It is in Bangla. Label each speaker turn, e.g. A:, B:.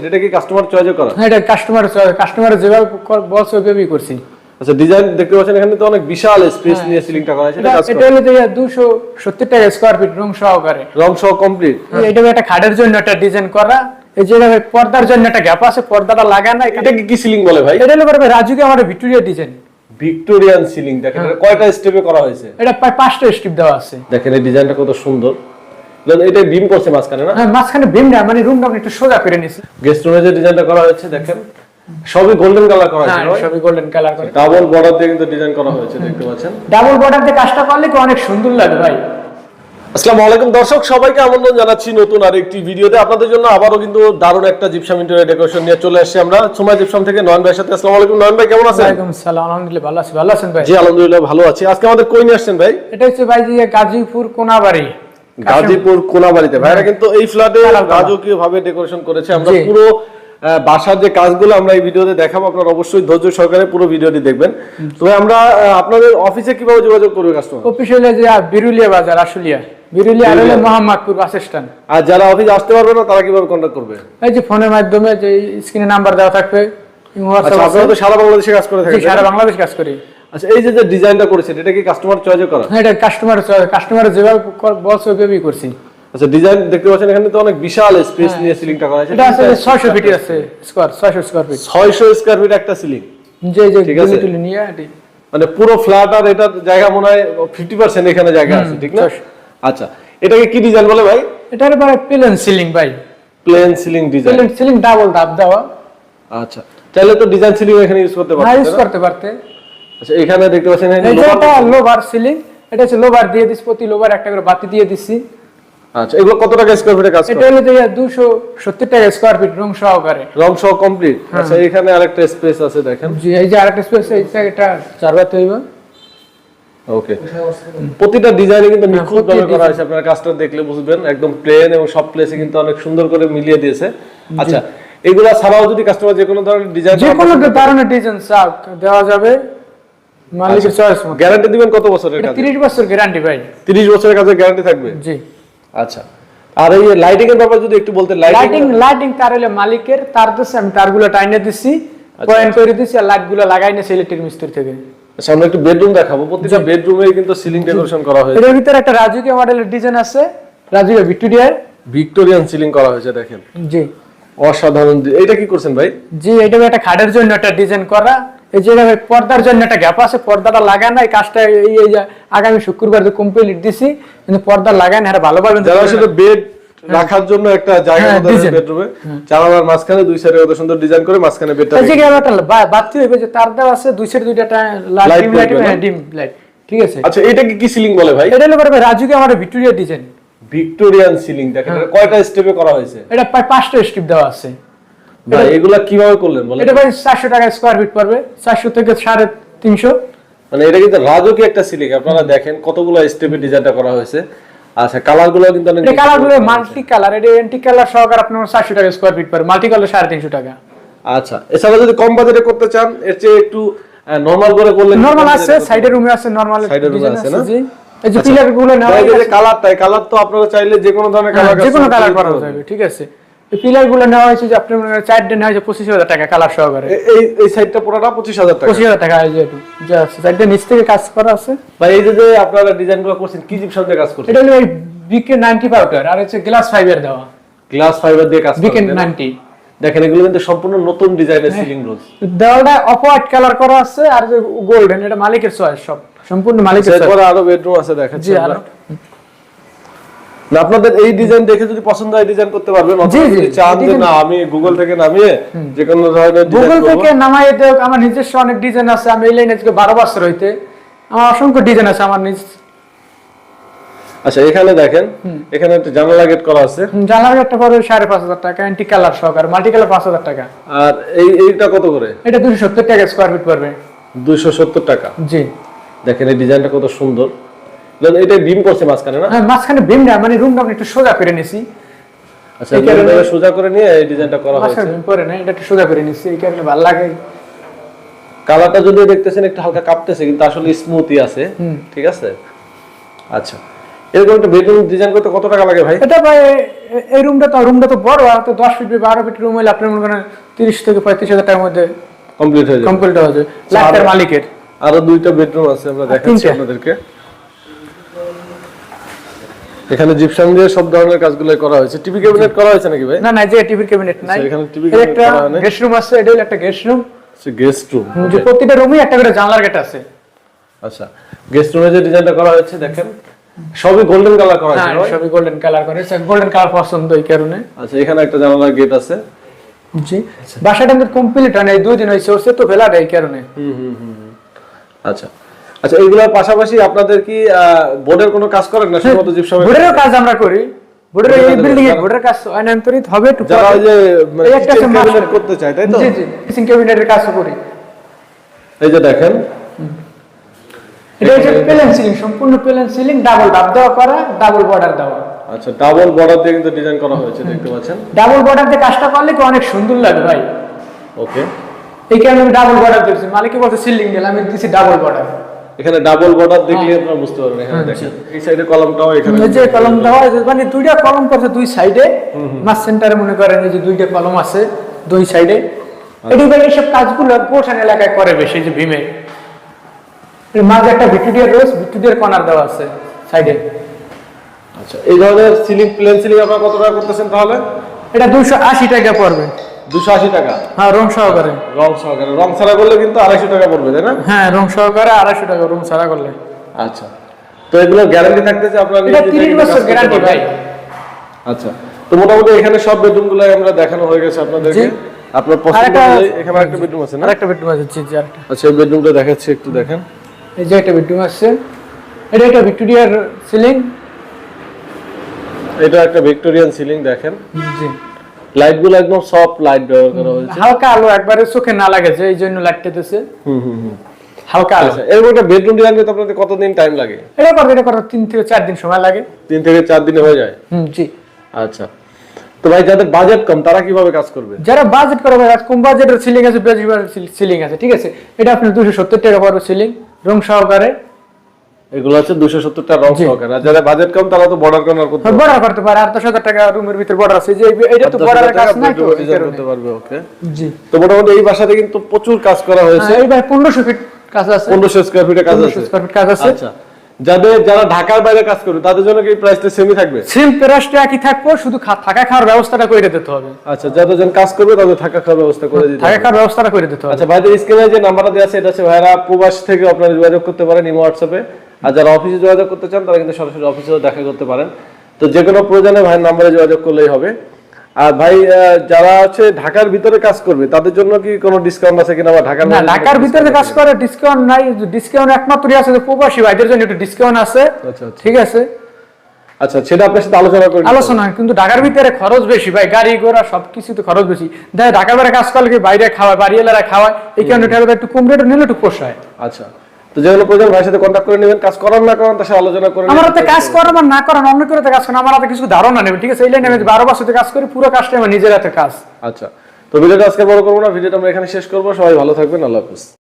A: কি কাস্টমার চয়েস করা?
B: হ্যাঁ এটা কাস্টমার কাস্টমার যেভাবে কর- বলছে ওইভাবেই করছি।
A: আচ্ছা ডিজাইন দেখতে পাচ্ছেন এখানে তো অনেক বিশাল স্পেস নিয়ে সিলিংটা করা হয়েছে
B: এটা হলো যে দুশো সত্তর টাকা স্কোয়ার ফিট সহকারে।
A: রং সহ কমপ্লিট
B: এটা একটা খাটের জন্য একটা ডিজাইন করা। এই যে পর্দার জন্য একটা গ্যাপ আছে পর্দাটা লাগানো না
A: এটা কি সিলিং বলে ভাই?
B: এটা হলো পরে রাজুকে আমার ভিক্টোরিয়া ডিজাইন
A: ভিক্টোরিয়ান সিলিং দেখেন কয়টা স্টেপে করা হয়েছে?
B: এটা প্রায় পাঁচটা স্টেপ দেওয়া আছে।
A: দেখেন এই ডিজাইনটা কত সুন্দর। এটা বিম করছে মাঝখানে না?
B: হ্যাঁ, মাঝখানে বিম না মানে একটু সোজা করে নিছি।
A: গেস্ট রুমে যে ডিজাইনটা করা হয়েছে দেখেন সবই গোল্ডেন কালার করা
B: হ্যাঁ
A: হয়েছে
B: সবই গোল্ডেন কালার করে।
A: ডাবল বর্ডার দিয়ে কিন্তু ডিজাইন করা হয়েছে দেখতে পাচ্ছেন।
B: ডাবল বর্ডার দিয়ে কাজটা করলে কি অনেক সুন্দর লাগে ভাই?
A: আসসালামু আলাইকুম দর্শক সবাইকে আমন্ত্রণ জানাচ্ছি নতুন আরেকটি ভিডিওতে। আপনাদের জন্য আবারও কিন্তু দারুণ একটা জিপসাম ইন্টেরিয়র ডেকোরেশন নিয়ে চলে আসছি আমরা। সময় জিপসাম থেকে নয়ন ভাইয়ের সাথে। আসসালামু আলাইকুম নয়ন ভাই কেমন আছেন?
B: ওয়ালাইকুম সালাম আলহামদুলিল্লাহ ভালো আছি। ভালো আছেন ভাই?
A: জি আলহামদুলিল্লাহ ভালো আছি। আজকে আমাদের কই নিয়ে আসছেন ভাই?
B: এটা হচ্ছে ভাই যে গাজীপুর কোনাবাড়ি।
A: গাজীপুর কোনাবাড়িতে ভাইরা কিন্তু এই ফ্ল্যাটে রাজকীয় ভাবে ডেকোরেশন করেছে। আমরা পুরো বাসার যে কাজগুলো আমরা এই ভিডিওতে দেখাবো আপনারা অবশ্যই ধৈর্য সহকারে পুরো ভিডিওটি দেখবেন। তো আমরা আপনাদের অফিসে কীভাবে যোগাযোগ করবে কাস্টমার
B: অফিসিয়াল যে বিরুলিয়া বাজার আশুলিয়া। বিরুলিয়া আর হলো মোহাম্মদপুর বাস স্ট্যান্ড
A: আর যারা অফিসে আসতে পারবে না তারা কীভাবে কন্ট্যাক্ট করবে?
B: এই যে ফোনের মাধ্যমে যে স্ক্রিনে নাম্বার দেওয়া থাকবে
A: আচ্ছা আপনারা তো সারা বাংলাদেশে কাজ করে থাকেন
B: সারা? বাংলাদেশ কাজ করি।
A: আচ্ছা এই যে যে ডিজাইনটা করেছেন এটা কি কাস্টমার চয়েস করা?
B: হ্যাঁ এটা কাস্টমার কাস্টমার যেভাবে বলছে ওইভাবেই করছি।
A: আচ্ছা ডিজাইন দেখতে পাচ্ছেন এখানে তো অনেক বিশাল স্পেস নিয়ে সিলিংটা করা হয়েছে
B: এটা আছে ছয়শো ফিট আছে স্কোয়ার ছয়শো স্কোয়ার ফিট
A: 600 স্কয়ার ফিট একটা সিলিং
B: যে যে
A: ঠিক আছে।
B: নিয়ে এটি।
A: মানে পুরো ফ্ল্যাট আর এটা জায়গা মনে হয় 50% এখানে জায়গা আছে ঠিক না? আচ্ছা এটাকে কি ডিজাইন বলে ভাই?
B: এটার পরে প্লেন সিলিং ভাই।
A: Plain ceiling design
B: plain ceiling double ধাপ দেওয়া।
A: আচ্ছা চাইলে তো ডিজাইন সিলিং এখানে ইউজ করতে পারবেন
B: ইউজ করতে পারতে।
A: আচ্ছা এখানে দেখতে পাচ্ছেন
B: এই যে এটা লোভার সিলিং এটা হচ্ছে লোভার দিয়ে দিচ্ছি প্রতি লোভার একটা করে বাতি দিয়ে দিচ্ছি
A: আচ্ছা এগুলো কত টাকা স্কয়ার ফিটে কাজ করে?
B: এটা হলো যে দুশো সত্তর টাকা স্কোয়ার ফিট রুম সহকারে।
A: রং সহ কমপ্লিট
B: হ্যাঁ।
A: আচ্ছা এখানে আরেকটা স্পেস আছে দেখেন।
B: জি এই যে আরেকটা স্পেস এটা চার বাতি হইব।
A: ওকে প্রতিটা ডিজাইনে কিন্তু নিখুঁত ভাবে করা হয়েছে আপনারা কাজটা দেখলে বুঝবেন। একদম প্লেন এবং সব প্লেসে কিন্তু অনেক সুন্দর করে মিলিয়ে দিয়েছে। আচ্ছা এগুলা ছাড়াও যদি কাস্টমার যে কোনো ধরনের ডিজাইন
B: যে কোনো ধরনের ডিজাইন চাও দেওয়া যাবে। মালিকের চয়েস
A: গ্যারান্টি দিবেন কত বছরের
B: এটা
A: কাজে?
B: তিরিশ বছর গ্যারান্টি ভাই।
A: 30 বছরের কাজে গ্যারান্টি থাকবে?
B: জি।
A: আচ্ছা। আর এই লাইটিং এর ব্যাপারে যদি একটু বলতে লাইটিং
B: লাইটিং তার হলে মালিকের তার আমি তারগুলো টাইনে দিচ্ছি
A: আচ্ছা।
B: পয়েন্ট করে দিচ্ছি আর লাইটগুলো লাগাই ইলেকট্রিক মিস্ত্রি থেকে।
A: সামনে একটু বেডরুম দেখাবো। প্রতিটা বেডরুমে কিন্তু সিলিং ডেকোরেশন করা হয়েছে।
B: এর ভিতরে একটা রাজুকিয়া মডেলের ডিজাইন আছে রাজুকিয়া ভিক্টোরিয়ার
A: ভিক্টোরিয়ান সিলিং করা হয়েছে দেখেন।
B: জি।
A: অসাধারণ। এইটা কি করছেন ভাই?
B: জি এটা একটা খাটের জন্য একটা ডিজাইন করা। এই যে পর্দার জন্য একটা গ্যাপ আছে পর্দাটা লাগানো এই কাজটা এই যে আগামী শুক্রবার যে কমপ্লিট দিছি কিন্তু পর্দা লাগানো হ্যাঁ ভালো পাবেন
A: যারা আসলে বেড রাখার জন্য একটা জায়গা
B: হ্যাঁ,
A: বেডরুমে জানালার মাঝখানে দুই সাইডে কত সুন্দর ডিজাইন করে মাঝখানে বেডটা
B: এই যে একটা বাতি হইবে যে তার দেওয়া আছে দুই সাইড দুইটা light dim light dim light ঠিক আছে।
A: আচ্ছা এটা কি সিলিং বলে ভাই?
B: এটা হলো পরে রাজুকে আমার ভিক্টোরিয়া ডিজাইন
A: ভিক্টোরিয়ান সিলিং দেখেন কয়টা স্টেপে করা হয়েছে?
B: এটা প্রায় পাঁচটা স্টেপ দেওয়া আছে।
A: ভাই এগুলা কীভাবে করলেন বলেন?
B: এটা ভাই চারশো টাকা স্কোয়ার ফিট পড়বে। চারশো থেকে সাড়ে তিনশো।
A: মানে এটা কিন্তু রাজকীয় একটা সিলিং আপনারা দেখেন কতগুলো স্টেপে ডিজাইনটা করা হয়েছে। আচ্ছা কালারগুলো কিন্তু অনেক
B: এটা কালারগুলো মাল্টি কালার এটা এন্টি কালার সহকারে আপনার চারশো টাকা স্কোয়ার ফিট পড়বে। মাল্টি কালার সাড়ে তিনশো টাকা।
A: আচ্ছা এছাড়া যদি কম বাজেটে করতে চান এর চেয়ে একটু নরমাল করে করলে
B: নরমাল আছে সাইডের রুমে আছে নরমাল
A: এ আছে না?
B: এই যে পিলারগুলো নেওয়া
A: এই যে
B: হয়েছে।
A: কালারটা কালার তো আপনারা চাইলে যে কোনো ধরনের কালার
B: যে কোনো কালার করা যাবে ঠিক আছে। এই পিলারগুলো নেওয়া হয়েছে যে আপনার চারটে নেওয়া হয়েছে পঁচিশ হাজার টাকা কালার সহকারে।
A: এই এই সাইডটা পুরোটা পঁচিশ হাজার টাকা।
B: পঁচিশ হাজার টাকা এই যে আছে নিচ থেকে কাজ করা আছে।
A: ভাই এই যে আপনারা ডিজাইনগুলো করছেন কি জিপসাম দিয়ে কাজ করছেন?
B: এটা হলো বিকে নাইনটি পাউডার আর হচ্ছে গ্লাস ফাইবার দেওয়া।
A: গ্লাস ফাইবার দিয়ে কাজ
B: বিকে? নাইনটি
A: দেখেন এগুলো কিন্তু সম্পূর্ণ নতুন ডিজাইনের সিলিং রোজ
B: দেওয়ালটা অফ হোয়াইট কালার করা আছে আর যে গোল্ডেন এটা মালিকের চয়েস সব। সম্পূর্ণ মালিকের চয়েস
A: আরও বেডরুম আছে দেখাচ্ছি
B: জি। আর।
A: না আপনাদের এই ডিজাইন দেখে যদি পছন্দ হয় ডিজাইন করতে পারবেন। যদি চান যে না আমি গুগল থেকে নামিয়ে যে কোনো ধরনের
B: গুগল থেকে নামাই দেখ আমার নিজস্ব অনেক ডিজাইন আছে আমি এই লাইনে আজকে বারো বছর হইতে আমার অসংখ্য ডিজাইন আছে আমার নিজ।
A: আচ্ছা এখানে দেখেন এখানে একটা জানালা গেট করা আছে।
B: জানলার একটা পরে সাড়ে পাঁচ হাজার টাকা অ্যান্টি কালার সহকার মাল্টি কালার পাঁচ হাজার টাকা।
A: আর এই এইটা কত করে?
B: এটা দুশো সত্তর টাকা স্কোয়ার ফিট পড়বে।
A: দুইশো সত্তর টাকা।
B: জি।
A: দেখেন এই ডিজাইনটা কত সুন্দর। এটা বিম করছে মাঝখানে না?
B: হ্যাঁ মাঝখানে বিম না মানে রুমটা একটু সোজা করে নিছি।
A: আচ্ছা
B: এই কারণে-
A: বিমটাকে সোজা করে নিয়ে এই ডিজাইনটা করা হয়েছে।
B: বিম পরে না এটা একটু সোজা করে নিছি এই কারণে ভালো লাগে।
A: কালারটা যদিও দেখতেছেন একটু হালকা কাঁপতেছে কিন্তু আসলে স্মুথই আছে। ঠিক আছে? আচ্ছা এরকম একটা বেডরুম ডিজাইন করতে কত টাকা লাগে ভাই?
B: এটা ভাই এই রুমটা তো রুমটা তো বড় আর তো দশ ফিট বারো ফিট রুম হলে আপনার মনে করেন তিরিশ থেকে পঁয়ত্রিশ হাজার টাকার মধ্যে
A: কমপ্লিট হয়ে যাবে।
B: কমপ্লিট হয়ে যাবে। লাখের মালিকের।
A: আরও দুইটা বেডরুম আছে আমরা দেখাচ্ছি আপনাদেরকে। এখানে জিপসাম দিয়ে সব ধরনের কাজগুলো করা হয়েছে। টিভি ক্যাবিনেট করা হয়েছে নাকি ভাই?
B: না না যে টিভির ক্যাবিনেট নাই।
A: আচ্ছা, এখানে cabinet
B: একটা
A: করা নাই?
B: গেস্ট রুম আছে এটা একটা গেস্ট রুম
A: গেস্ট রুম
B: যে প্রতিটা রুমে একটা করে জানলার গেট আছে।
A: আচ্ছা গেস্ট রুমে যে ডিজাইনটা করা হয়েছে দেখেন সবই গোল্ডেন কালার করা হয়েছে
B: সবই গোল্ডেন কালার করে গোল্ডেন কালার পছন্দ এই কারণে।
A: আচ্ছা এখানে একটা জানালার গেট আছে।
B: জি বাসাটা আমাদের কমপ্লিট হয় না দুই দিন হয়েছে ওর তো ফেলার এই কারণে। হুম হুম।
A: আচ্ছা আচ্ছা এইগুলোর পাশাপাশি আপনাদের কি বোর্ডের কোনো কাজ করেন না শুধুমাত্র জীব জিপসামে
B: বোর্ডেরও কাজ? আমরা করি। বোর্ডের এই বিল্ডিং এর বোর্ডের কাজ অনান্তরিত হবে একটু
A: যারা ওই যে মানে
B: master-
A: করতে চায় তাই তো?
B: জি জি কিচিং ক্যাবিনেটের কাজ করি।
A: এই যে দেখেন।
B: এটা হচ্ছে প্লেন সিলিং সম্পূর্ণ প্লেন সিলিং ডাবল ডাব দেওয়া করা ডাবল বর্ডার দেওয়া।
A: আচ্ছা ডাবল বর্ডার দিয়ে কিন্তু ডিজাইন করা হয়েছে দেখতে পাচ্ছেন?
B: ডাবল বর্ডার দিয়ে কাজটা করলে কি অনেক সুন্দর লাগে ভাই?
A: ওকে
B: এই কারণে আমি ডাবল বর্ডার দিয়েছি? মালিকে বলছে সিলিং দিলাম আমি দিছি ডাবল বর্ডার
A: এখানে ডাবল বর্ডার দেখলে আপনারা বুঝতে পারবেন এখানে দেখেন। এই সাইডে কলমটাও এখানে
B: এই যে কলম দেওয়া আছে, মানে দুইটা কলম করছে দুই সাইডে মাস সেন্টারে মনে করেন এই যে দুইটা কলম আছে দুই সাইডে এটি ভাই এইসব কাজগুলো গোঠান এলাকায় করে বেশি যে ভীমে। মাঝে একটা ভিক্টোরিয়া রোজ ভিক্টোরিয়ার কর্নার দেওয়া আছে সাইডে
A: আচ্ছা এই ধরনের সিলিং প্লেন সিলিং আপনারা কত টাকা করতেছেন তাহলে?
B: এটা দুশো আশি টাকা পড়বে।
A: দুশো আশি টাকা।
B: হ্যাঁ রং সহকারে।
A: রং সহকারে। রং ছাড়া করলে কিন্তু আড়াইশো টাকা পড়বে তাই না?
B: হ্যাঁ রং সহকারে আড়াইশো টাকা রুম ছাড়া করলে।
A: আচ্ছা। তো এগুলো গ্যারান্টি থাকতেছে আপনারা
B: এটা তিরিশ বছর গ্যারান্টি ভাই।
A: আচ্ছা। তো মোটামুটি এখানে সব বেডরুম আমরা দেখানো হয়ে গেছে আপনাদেরকে। আপনার পছন্দ এখানে একটা বেডরুম আছে না?
B: বেডরুম আছে জি জি আরেকটা।
A: আচ্ছা এই বেডরুমটা দেখাচ্ছি একটু দেখেন।
B: এই যে একটা বেডরুম আছে। এটা একটা ভিক্টোরিয়ার সিলিং।
A: এটা একটা ভিক্টোরিয়ান সিলিং দেখেন।
B: জি।
A: লাইটগুলো একদম সফট লাইট ব্যবহার করা হয়েছে।
B: হালকা আলো একবারে চোখে না লাগে যে এই জন্য লাইটটা দিতেছে
A: হুম হুম হুম।
B: হালকা আলো।
A: আচ্ছা এরকম একটা বেডরুম ডিজাইন করতে আপনাদের কতদিন টাইম লাগে?
B: এটা করতে এটা করতে তিন থেকে চার দিন সময় লাগে।
A: থেকে দিনে হয়ে যায়?
B: হুম জি।
A: আচ্ছা। তো ভাই যাদের বাজেট কম তারা কীভাবে কাজ করবে?
B: যারা বাজেট করে ভাই, কম বাজেটের সিলিং আছে বেশি সিলিং আছে ঠিক আছে? এটা আপনার দুশো সত্তর টাকা পড়বে সিলিং রুম সহকারে।
A: এগুলো হচ্ছে দুশো সত্তরটা রং সহকারে। আর যারা বাজেট কম তারা তো বর্ডার কর্নার করতে পারবে।
B: বর্ডার করতে পারে। আর দশ হাজার টাকা রুমের ভিতরে বর্ডার আছে। যে এটা তো বর্ডারের কাজ তো এই।
A: করতে পারবে ওকে
B: জি।
A: তো মোটামুটি এই বাসাতে কিন্তু প্রচুর কাজ করা হয়েছে।
B: হ্যাঁ, এইবার পনেরোশো ফিট কাজ আছে।
A: পনেরোশো স্কোয়ার ফিটে কাজ আছে।
B: স্কোয়ার ফিট কাজ আছে।
A: আচ্ছা। যাদের যারা ঢাকার বাইরে কাজ করবে তাদের জন্য কি প্রাইসটা সেমই থাকবে?
B: সেম প্রাইসটা একই থাকব শুধু থাকা খাওয়ার ব্যবস্থাটা করে দিতে হবে।
A: আচ্ছা যাদের জন কাজ করবে তাদের থাকা খাওয়ার ব্যবস্থা করে দিতে
B: থাকা খাওয়ার ব্যবস্থাটা করে দিতে হবে।
A: আচ্ছা ভাইদের স্ক্রিনে যে নাম্বারটা দেওয়া আছে এটা হচ্ছে ভাইরা প্রবাস থেকে আপনারা যোগাযোগ করতে পারেন ইমো হোয়াটসঅ্যাপে আর যারা অফিসে যোগাযোগ করতে চান তারা কিন্তু সরাসরি অফিসেও দেখা করতে পারেন। তো যে কোনো প্রয়োজনে ভাইয়ের নাম্বারে যোগাযোগ করলেই হবে। আর ভাই যারা হচ্ছে ঢাকার ভিতরে কাজ করবে তাদের জন্য কি কোনো ডিসকাউন্ট আছে কিনা বা ঢাকার
B: ঢাকার ভিতরে কাজ করে ডিসকাউন্ট নাই ডিসকাউন্ট একমাত্রই আছে যে প্রবাসী ভাইদের জন্য একটু ডিসকাউন্ট আছে।
A: আচ্ছা আচ্ছা।
B: ঠিক আছে?
A: আচ্ছা সেটা আপনার সাথে আলোচনা করে।
B: আলোচনা কিন্তু ঢাকার ভিতরে খরচ বেশি ভাই গাড়ি ঘোড়া সবকিছুতে খরচ বেশি। দেখা ঢাকার বাইরে কাজ করলে বাইরে খাওয়ায় বাড়িওয়ালারা খাওয়ায় এই কারণে একটু কম রেটে নিলে একটু পোষায়।
A: আচ্ছা। তো যেগুলো প্রয়োজন ভাইয়ের সাথে কন্ট্যাক্ট করে নেবেন কাজ করার না করার তার সাথে আলোচনা করে
B: আমার
A: নেবেন।
B: হাতে কাজ করার আর না করার অন্য কেউ হাতে কাজ করেন আমার হাতে কিছু ধারণা নেবে ঠিক আছে? এই লাইনে আমি বারো বছর সাথে কাজ করি পুরো কাজটা আমার নিজের হাতে কাজ।
A: আচ্ছা তো ভিডিওটা আজকে বড় করব না ভিডিওটা আমরা এখানে শেষ করব। সবাই ভালো থাকবেন আল্লাহ হাফিজ।